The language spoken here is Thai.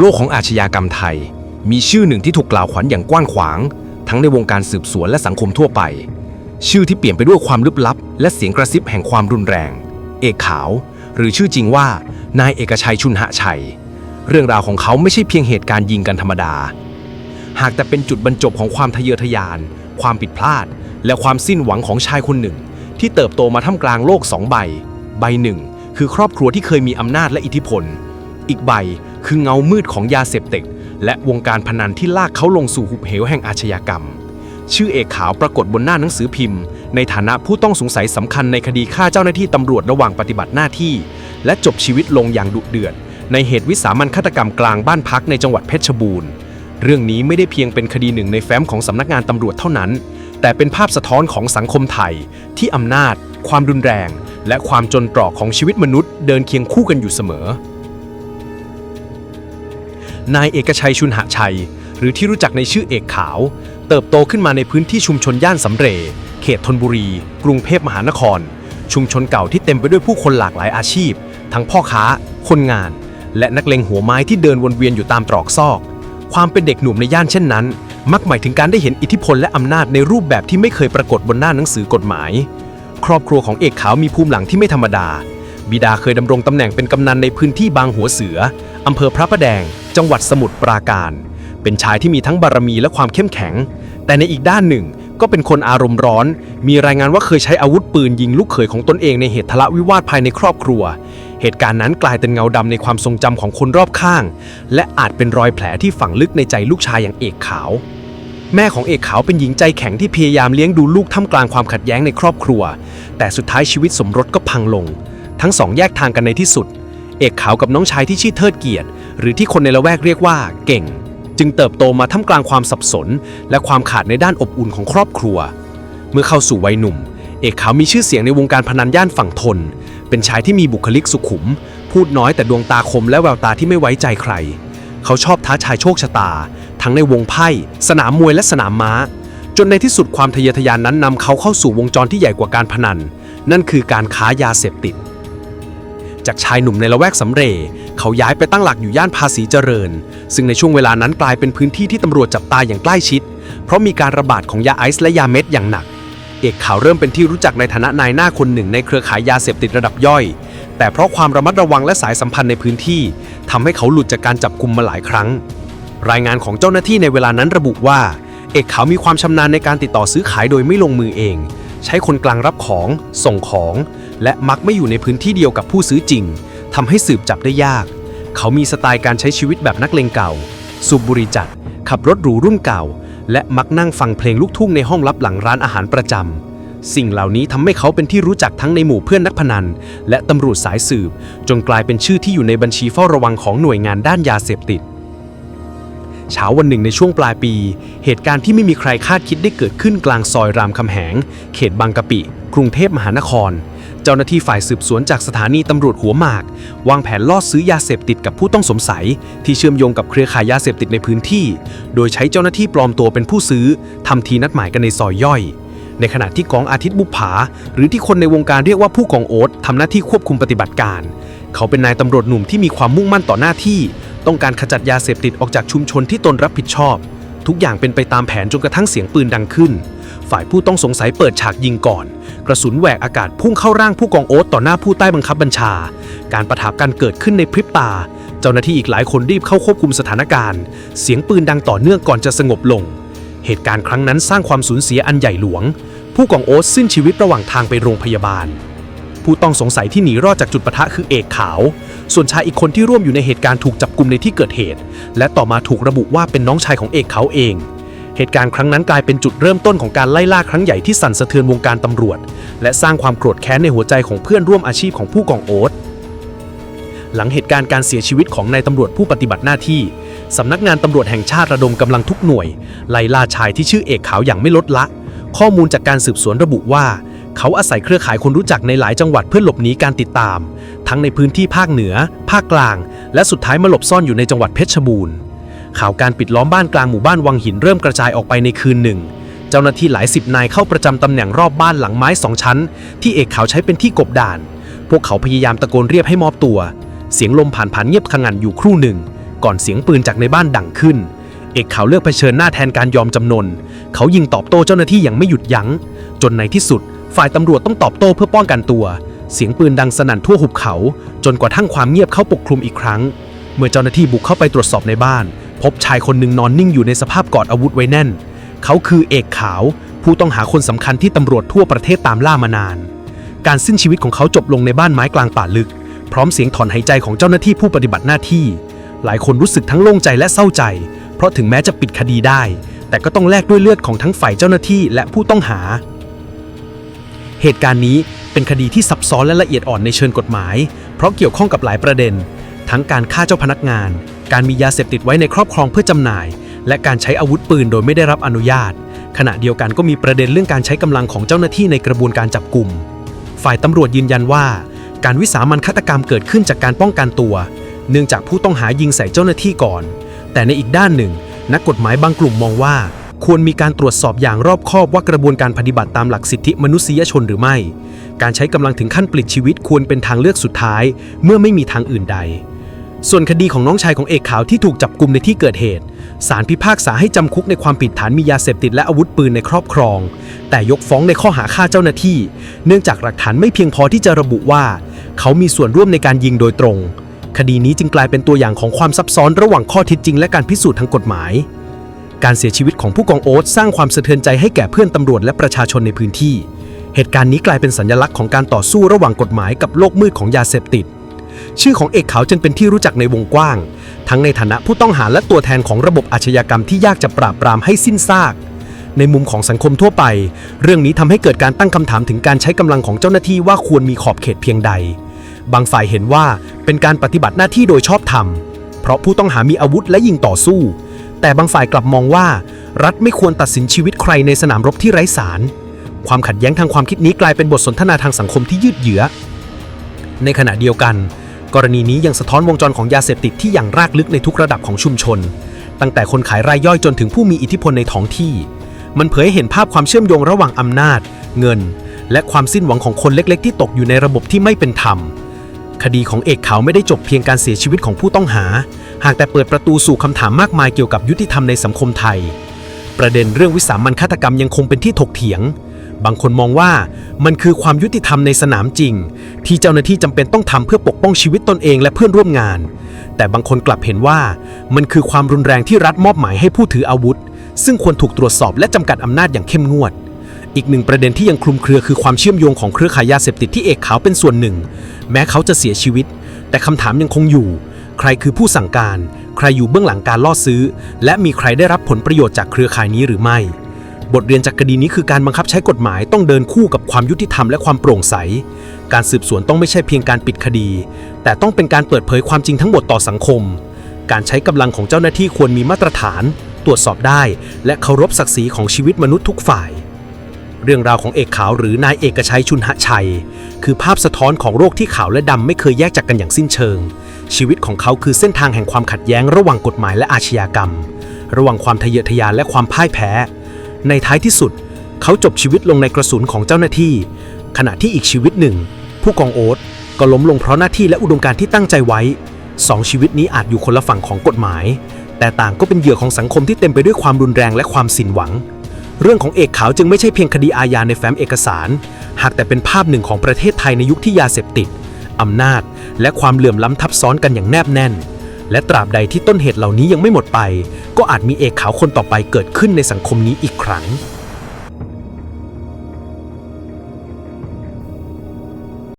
โลกของอาชญากรรมไทย มีชื่อหนึ่งที่ถูกกล่าวขวัญอย่างกว้างขวาง ทั้งในวงการสืบสวนและสังคมทั่วไป ชื่อที่เปลี่ยนไปด้วยความลึกลับ และเสียงกระซิบแห่งความรุนแรง เอกขาว หรือชื่อจริงว่า นายเอกชัยชุนหะชัย เรื่องราวของเขาไม่ใช่เพียงเหตุการณ์ยิงกันธรรมดา หากแต่เป็นจุดบรรจบของความทะเยอทะยาน ความผิดพลาด และความสิ้นหวังของชายคนหนึ่ง ที่เติบโตมาท่ามกลางโลกสองใบ ใบหนึ่ง คือครอบครัวที่เคยมีอำนาจและอิทธิพล อีกใบ คือเงามืดของยาเสพติด และวงการพนันที่ลากเขาลงสู่หุบเหวแห่งอาชญากรรม ชื่อเอกขาวปรากฏบนหน้าหนังสือพิมพ์ ในฐานะผู้ต้องสงสัยสำคัญในคดีฆ่าเจ้าหน้าที่ตำรวจระหว่างปฏิบัติหน้าที่ และจบชีวิตลงอย่างดุเดือด ในเหตุวิสามันฆาตกรรมกลางบ้านพักในจังหวัดเพชรบูรณ์เรื่องนี้ไม่ได้เพียงเป็นคดีหนึ่งในแฟ้มของสำนักงานตำรวจเท่านั้น แต่เป็นภาพสะท้อนของสังคมไทย ที่อำนาจ ความรุนแรง และความจนตรอกของชีวิตมนุษย์ เดินเคียงคู่กันอยู่เสมอ นายเอกชัยชุนหชัย หรือที่รู้จักในชื่อเอกขาว เติบโตขึ้นมาในพื้นที่ชุมชนย่านสำเร เขตธนบุรี กรุงเทพมหานคร ชุมชนเก่าที่เต็มไปด้วยผู้คนหลากหลายอาชีพ ทั้งพ่อค้า คนงาน และนักเลงหัวไม้ที่เดินวนเวียนอยู่ตามตรอกซอก ความเป็นเด็กหนุ่มในย่านเช่นนั้น มักหมายถึงการได้เห็นอิทธิพลและอำนาจในรูปแบบที่ไม่เคยปรากฏบนหน้าหนังสือกฎหมาย ครอบครัวของเอกขาวมีภูมิหลังที่ไม่ธรรมดา บิดาเคยดำรงตำแหน่งเป็นกำนันในพื้นที่บางหัวเสืออำเภอพระประแดง จังหวัดสมุทรปราการ เป็นชายที่มีทั้งบารมีและความเข้มแข็ง แต่ในอีกด้านหนึ่งก็เป็นคนอารมณ์ร้อน มีรายงานว่าเคยใช้อาวุธปืนยิงลูกเขยของตนเองในเหตุทะเลาะวิวาทภายในครอบครัว เหตุการณ์นั้นกลายเป็นเงาดำในความทรงจำของคนรอบข้าง และอาจเป็นรอยแผลที่ฝังลึกในใจลูกชายอย่างเอกขาว แม่ของเอกขาวเป็นหญิงใจแข็งที่พยายามเลี้ยงดูลูกท่ามกลางความขัดแย้งในครอบครัว แต่สุดท้ายชีวิตสมรสก็พังลง ทั้งสองแยกทางกันในที่สุด เอกขาวกับน้องชายที่ชื่อเทิดเกียรติ หรือที่คนในละแวกเรียกว่า เก่ง จึงเติบโตมาท่ามกลางความสับสน และความขาดในด้านอบอุ่นของครอบครัว เมื่อเข้าสู่วัยหนุ่ม เอกขาวมีชื่อเสียงในวงการพนันย่านฝั่งทน เป็นชายที่มีบุคลิกสุขุม พูดน้อยแต่ดวงตาคมและแววตาที่ไม่ไว้ใจใคร เขาชอบท้าทายโชคชะตา ทั้งในวงไพ่ สนามมวยและสนามม้าจนในที่สุดความทะเยอทะยานนั้นนำเขาเข้าสู่วงจรที่ใหญ่กว่าการพนัน นั่นคือการค้ายาเสพติด จากชายหนุ่มในละแวกสำเรเขาย้ายไปตั้งหลักอยู่ย่านภาษีเจริญ ซึ่งในช่วงเวลานั้นกลายเป็นพื้นที่ที่ตำรวจจับตาอย่างใกล้ชิด เพราะมีการระบาดของยาไอซ์และยาเม็ดอย่างหนัก เอกขาวเริ่มเป็นที่รู้จักในฐานะนายหน้าคนหนึ่งในเครือขายยาเสพติดระดับย่อย แต่เพราะความระมัดระวังและสายสัมพันธ์ในพื้นที่ทำให้เขาหลุดจากการจับกุมมาหลายครั้ง รายงานของเจ้าหน้าที่ในเวลานั้นระบุว่า เอกขาวมีความชำนาญในการติดต่อซื้อขายโดยไม่ลงมือเอง ใช้คนกลางรับของ ส่งของ และมักไม่อยู่ในพื้นที่เดียวกับผู้ซื้อจริงทำให้สืบจับได้ยาก เขามีสไตล์การใช้ชีวิตแบบนักเลงเก่า สูบบุหรี่จัด ขับรถหรูรุ่นเก่า และมักนั่งฟังเพลงลูกทุ่งในห้องลับหลังร้านอาหารประจำสิ่งเหล่านี้ทำให้เขาเป็นที่รู้จักทั้งในหมู่เพื่อนนักพนัน และตำรวจสายสืบ จนกลายเป็นชื่อที่อยู่ในบัญชีเฝ้าระวังของหน่วยงานด้านยาเสพติด เช้าวันหนึ่งในช่วงปลายปี เหตุการณ์ที่ไม่มีใครคาดคิดได้เกิดขึ้นกลางซอยรามคำแหง เขตบางกะปิ กรุงเทพมหานคร เจ้าหน้าที่ฝ่ายสืบสวนจากสถานีตำรวจหัวหมาก วางแผนล่อซื้อยาเสพติดกับผู้ต้องสงสัย ที่เชื่อมโยงกับเครือข่ายยาเสพติดในพื้นที่ โดยใช้เจ้าหน้าที่ปลอมตัวเป็นผู้ซื้อทำทีนัดหมายกันในซอยย่อยในขณะที่กองอาทิตย์บุปผา หรือที่คนในวงการเรียกว่าผู้กองโอ๊ตทำหน้าที่ควบคุมปฏิบัติการ เขาเป็นนายตำรวจหนุ่มที่มีความมุ่งมั่นต่อหน้าที่ ต้องการขจัดยาเสพติดออกจากชุมชนที่ตนรับผิดชอบ ทุกอย่างเป็นไปตามแผนจนกระทั่งเสียงปืนดังขึ้น ฝ่ายผู้ต้องสงสัยเปิดฉากยิงก่อน กระสุนแหวกอากาศพุ่งเข้าร่างผู้กองโอ๊ตต่อหน้าผู้ใต้บังคับบัญชา การประทะกันเกิดขึ้นในพริบตา เจ้าหน้าที่อีกหลายคนรีบเข้าควบคุมสถานการณ์ เสียงปืนดังต่อเนื่องก่อนจะสงบลง เหตุการณ์ครั้งนั้นสร้างความสูญเสียอันใหญ่หลวง ผู้กองโอ๊ตสิ้นชีวิตระหว่างทางไปโรงพยาบาล ผู้ต้องสงสัยที่หนีรอดจากจุดปะทะคือเอกขาว ส่วนชายอีกคนที่ร่วมอยู่ในเหตุการณ์ถูกจับกลุ่มในที่เกิดเหตุ และต่อมาถูกระบุว่าเป็นน้องชายของเอกเขาเอง เหตุการณ์ครั้งนั้นกลายเป็นจุดเริ่มต้นของการไล่ล่าครั้งใหญ่ที่สั่นสะเทือนวงการตำรวจ และสร้างความโกรธแค้นในหัวใจของเพื่อนร่วมอาชีพของผู้กองโอ๊ตหลังเหตุการณ์การเสียชีวิตของนายตำรวจผู้ปฏิบัติหน้าที่ สำนักงานตำรวจแห่งชาติระดมกำลังทุกหน่วย ไล่ล่าชายที่ชื่อเอกขาวอย่างไม่ลดละ ข้อมูลจากการสืบสวนระบุว่า เขาอาศัยเครือข่ายคนรู้จักในหลายจังหวัดเพื่อหลบหนีการติดตาม ทั้งในพื้นที่ภาคเหนือ ภาคกลาง และสุดท้ายมาหลบซ่อนอยู่ในจังหวัดเพชรบูรณ์ ข่าวการปิดล้อมบ้านกลางหมู่บ้านวังหินเริ่มกระจายออกไปในคืนหนึ่ง เจ้าหน้าที่หลายสิบนายเข้าประจำตำแหน่งรอบบ้านหลังไม้สองชั้น ที่เอกขาวใช้เป็นที่กบดาน พวกเขาพยายามตะโกนเรียกให้มอบตัว เสียงลมผ่านผ่านเงียบขงันอยู่ครู่หนึ่ง ก่อนเสียงปืนจากในบ้านดังขึ้นเอกขาวเลือกเผชิญหน้าแทนการยอมจำนน เขายิงตอบโต้เจ้าหน้าที่อย่างไม่หยุดยัง้ง จนในที่สุด ฝ่ายตำรวจต้องตอบโต้เพื่อป้องกันตัว เสียงปืนดังสนั่นทั่วหุบเขา จนกระทั่งความเงียบเข้าปกคลุมอีกครั้ง เมื่อเจ้าหน้าที่บุกเข้าไปตรวจสอบในบ้าน พบชายคนหนึ่งนอนนิ่งอยู่ในสภาพกอดอาวุธไว้แน่น เขาคือเอกขาว ผู้ต้องหาคนสำคัญที่ตำรวจทั่วประเทศตามล่ามานาน การสิ้นชีวิตของเขาจบลงในบ้านไม้กลางป่าลึก พร้อมเสียงถอนหายใจของเจ้าหน้าที่ผู้ปฏิบัติหน้าที่ หลายคนรู้สึกทั้งโล่งใจและเศร้าใจ เพราะถึงแม้จะปิดคดีได้ แต่ก็ต้องแลกด้วยเลือดของทั้งฝ่ายเจ้าหน้าที่และผู้ต้องหา เหตุการณ์นี้เป็นคดีที่ซับซ้อนและละเอียดอ่อนในเชิงกฎหมาย เพราะเกี่ยวข้องกับหลายประเด็น ทั้งการฆ่าเจ้าพนักงาน การมียาเสพติดไว้ในครอบครองเพื่อจำหน่าย และการใช้อาวุธปืนโดยไม่ได้รับอนุญาต ขณะเดียวกันก็มีประเด็นเรื่องการใช้กำลังของเจ้าหน้าที่ในกระบวนการจับกลุ่ม ฝ่ายตำรวจยืนยันว่า การวิสามันฆาตกรรมเกิดขึ้นจากการป้องกันตัว เนื่องจากผู้ต้องหายิงใส่เจ้าหน้าที่ก่อน แต่ในอีกด้านหนึ่ง นักกฎหมายบางกลุ่มมองว่า ควรมีการตรวจสอบอย่างรอบคอบว่ากระบวนการปฏิบัติตามหลักสิทธิมนุษยชนหรือไม่ การใช้กำลังถึงขั้นปลิดชีวิตควรเป็นทางเลือกสุดท้าย เมื่อไม่มีทางอื่นใด ส่วนคดีของน้องชายของเอกขาวที่ถูกจับกลุมในที่เกิดเหตุศาลพิพากษาให้จำคุกในความผิดฐานมียาเสพติดและอาวุธปืนในครอบครอง แต่ยกฟ้องในข้อหาฆ่าเจ้าหน้าที่ เนื่องจากหลักฐานไม่เพียงพอที่จะระบุว่า เขามีส่วนร่วมในการยิงโดยตรง คดีนี้จึงกลายเป็นตัวอย่างของความซับซ้อนระหว่างข้อเท็จจริงและการพิสูจน์ทางกฎหมาย การเสียชีวิตของผู้กองโอ๊ตสร้างความสะเทือนใจให้แก่เพื่อนตำรวจและประชาชนในพื้นที่ เหตุการณ์นี้กลายเป็นสัญลักษณ์ของการต่อสู้ระหว่างกฎหมายกับโลกมืดของยาเสพติด ชื่อของเอกขาวจึงเป็นที่รู้จักในวงกว้าง ทั้งในฐานะผู้ต้องหาและตัวแทนของระบบอาชญากรรมที่ยากจะปราบปรามให้สิ้นซาก ในมุมของสังคมทั่วไป เรื่องนี้ทำให้เกิดการตั้งคำถามถึงการใช้กำลังของเจ้าหน้าที่ว่าควรมีขอบเขตเพียงใด บางฝ่ายเห็นว่าเป็นการปฏิบัติหน้าที่โดยชอบธรรมเพราะผู้ต้องหามีอาวุธและยิงต่อสู้ แต่บางฝ่ายกลับมองว่า รัฐไม่ควรตัดสินชีวิตใครในสนามรบที่ไร้สาร ความขัดแย้งทางความคิดนี้กลายเป็นบทสนทนาทางสังคมที่ยืดเยื้อ ในขณะเดียวกัน กรณีนี้ยังสะท้อนวงจรของยาเสพติดที่อย่างรากลึกในทุกระดับของชุมชน ตั้งแต่คนขายรายย่อยจนถึงผู้มีอิทธิพลในท้องที่ มันเผยให้เห็นภาพความเชื่อมโยงระหว่างอำนาจ เงิน และความสิ้นหวังของคนเล็ก ๆ ที่ตกอยู่ในระบบที่ไม่เป็นธรรม คดีของเอกขาวไม่ได้จบเพียงการเสียชีวิตของผู้ต้องหา หากแต่เปิดประตูสู่คำถามมากมายเกี่ยวกับยุติธรรมในสังคมไทย ประเด็นเรื่องวิสามันฆาตกรรมยังคงเป็นที่ถกเถียง บางคนมองว่ามันคือความยุติธรรมในสนามจริง ที่เจ้าหน้าที่จำเป็นต้องทำเพื่อปกป้องชีวิตตนเองและเพื่อนร่วมงาน แต่บางคนกลับเห็นว่า มันคือความรุนแรงที่รัฐมอบหมายให้ผู้ถืออาวุธ ซึ่งควรถูกตรวจสอบและจำกัดอำนาจอย่างเข้มงวดอีกหนึ่งประเด็นที่ยังคลุมเครือคือความเชื่อมโยงของเครือขายยาเสพติดที่เอกขาวเป็นส่วนหนึ่ง แม้เขาจะเสียชีวิต แต่คำถามยังคงอยู่ ใครคือผู้สั่งการ ใครอยู่เบื้องหลังการล่อซื้อ และมีใครได้รับผลประโยชน์จากเครือข่ายนี้หรือไม่ บทเรียนจากคดีนี้คือการบังคับใช้กฎหมายต้องเดินคู่กับความยุติธรรมและความโปร่งใส การสืบสวนต้องไม่ใช่เพียงการปิดคดี แต่ต้องเป็นการเปิดเผยความจริงทั้งหมดต่อสังคม การใช้กำลังของเจ้าหน้าที่ควรมีมาตรฐาน ตรวจสอบได้ และเคารพศักดิ์ศรีของชีวิตมนุษย์ทุกฝ่าย เรื่องราวของเอกขาวหรือนายเอกชัยชุนหชัย คือภาพสะท้อนของโรคที่ขาวและดำไม่เคยแยกจากกันอย่างสิ้นเชิง ชีวิตของเขาคือเส้นทางแห่งความขัดแย้ง ระหว่างกฎหมายและอาชญากรรม ระหว่างความทะเยอทะยานและความพ่ายแพ้ ในท้ายที่สุด เขาจบชีวิตลงในกระสุนของเจ้าหน้าที่ ขณะที่อีกชีวิตหนึ่ง ผู้กองโอ๊ตก็ล้มลงเพราะหน้าที่และอุดมการณ์ที่ตั้งใจไว้สองชีวิตนี้อาจอยู่คนละฝั่งของกฎหมาย แต่ต่างก็เป็นเหยื่อของสังคมที่เต็มไปด้วยความรุนแรงและความสิ้นหวัง เรื่องของเอกขาวจึงไม่ใช่เพียงคดีอาญาในแฟ้มเอกสาร หากแต่เป็นภาพหนึ่งของประเทศไทยในยุคที่ยาเสพติดอำนาจ และความเหลื่อมล้ำทับซ้อนกันอย่างแนบแน่น และตราบใดที่ต้นเหตุเหล่านี้ยังไม่หมดไป ก็อาจมีเอกขาวคนต่อไปเกิดขึ้นในสังคมนี้อีกครั้ง